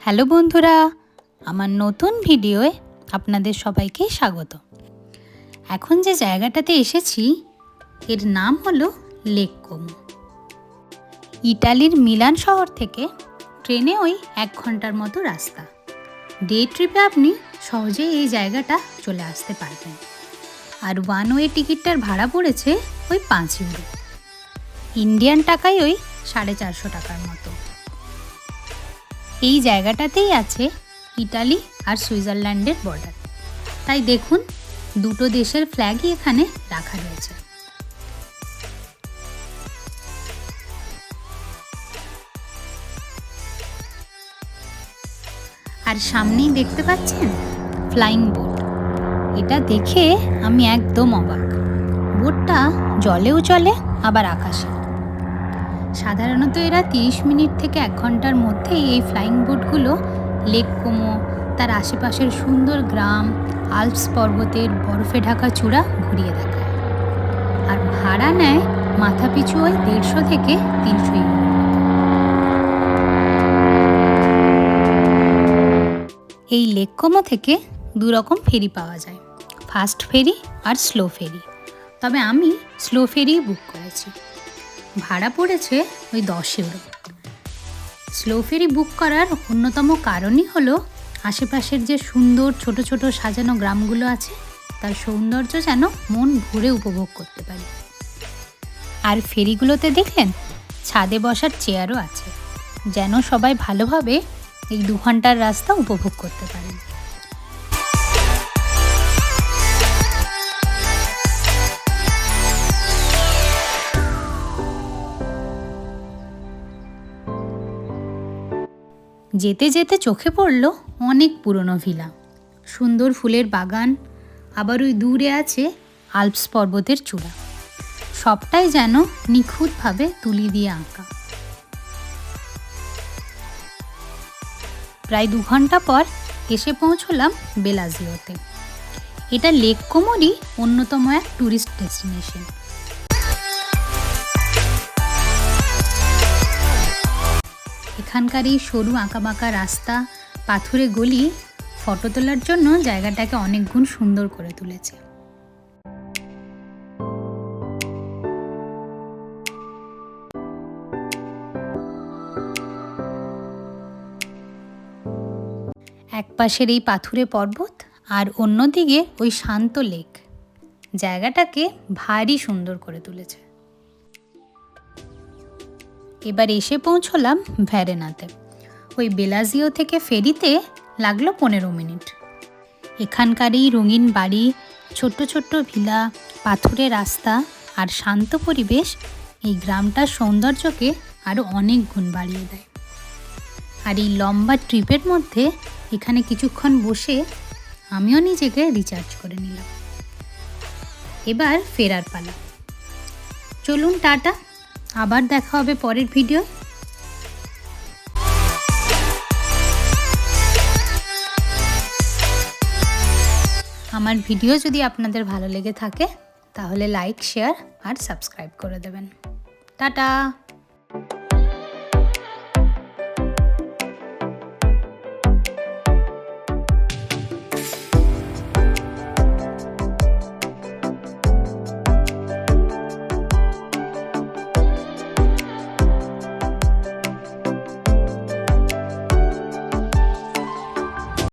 Hello বন্ধুরা, আমার নতুন ভিডিওয়ে আপনাদের সবাইকে স্বাগত। এখন যে জায়গাটাতে এসেছি, এর নাম হলো লেক কোমো। ইটালির মিলান শহর থেকে ট্রেনে ওই এক ঘণ্টার মতো রাস্তা। ডে ট্রিপে আপনি সহজেই এই জায়গাটা চলে আসতে পারবেন। আর ওয়ান ওয়ে টিকিটটার ভাড়া পড়েছে ওই পাঁচ ইউরো। ইন্ডিয়ান টাকায় ওই সাড়ে চারশো টাকার মতো। এই জায়গাটাতেই আছে ইটালি আর সুইজারল্যান্ডের বর্ডার। তাই দেখুন, দুটো দেশের ফ্ল্যাগই এখানে রাখা রয়েছে। আর সামনেই দেখতে পাচ্ছেন ফ্লাইং বোট এটা দেখে আমি একদম অবাক। বোটটা জলেও চলে, আবার আকাশে। সাধারণত এরা তিরিশ মিনিট থেকে এক ঘণ্টার মধ্যেই এই ফ্লাইং বোটগুলো লেক কোমো তার আশেপাশের সুন্দর গ্রাম আলপস পর্বতের বরফে ঢাকা চূড়া ঘুরিয়ে দেখায়। আর ভাড়া নেয় মাথা পিছু ওই দেড়শো থেকে তিনশো এই লেক কোমো থেকে দু রকম ফেরি পাওয়া যায় ফাস্ট ফেরি আর স্লো ফেরি তবে আমি স্লো ফেরি বুক করেছি। ভাড়া পড়েছে ওই দশ ইউরো স্লো ফেরি বুক করার অন্যতম কারণই হলো, আশেপাশের যে সুন্দর ছোট ছোট সাজানো গ্রামগুলো আছে, তার সৌন্দর্য যেন মন ভরে উপভোগ করতে পারি। আর ফেরিগুলোতে দেখলেন, ছাদে বসার চেয়ারও আছে, যেন সবাই ভালোভাবে এই দু ঘণ্টার রাস্তা উপভোগ করতে পারেন। যেতে যেতে চোখে পড়ল অনেক পুরনো ভিলা। সুন্দর ফুলের বাগান, আবার ওই দূরে আছে আলপস পর্বতের চূড়া। সবটাই যেন নিখুঁতভাবে তুলি দিয়ে আঁকা। প্রায় দু ঘণ্টা পর এসে পৌঁছলাম বেলাজিওতে। এটা লেক কোমোরই অন্যতম এক ট্যুরিস্ট ডেস্টিনেশন। এখানকার এই সরু আঁকাবাঁকা রাস্তা, পাথুরে গলি, ফটো তোলার জন্য জায়গাটাকে অনেক গুণ সুন্দর করে তুলেছে। এক পাশের এই পাথুরে পর্বত আর অন্যদিকে ওই শান্ত লেক। জায়গাটাকে ভারী সুন্দর করে তুলেছে। এবার এসে পৌঁছলাম ভ্যারেনাতে। ওই বেলাজিও থেকে ফেরিতে লাগল পনেরো মিনিট। এখানকার এই রঙিন বাড়ি, ছোট্ট ছোট্ট ভিলা পাথুরে রাস্তা আর শান্ত পরিবেশ এই গ্রামটার সৌন্দর্যকে আরও অনেক গুণ বাড়িয়ে দেয়। আর এই লম্বা ট্রিপের মধ্যে এখানে কিছুক্ষণ বসে আমিও নিজেকে রিচার্জ করে নিলাম। এবার ফেরার পালা। চলুন টাটা। আবার দেখা হবে পরের ভিডিও আমার ভিডিও যদি আপনাদের ভালো লেগে থাকে, তাহলে লাইক শেয়ার আর সাবস্ক্রাইব করে দেবেন। টাটা!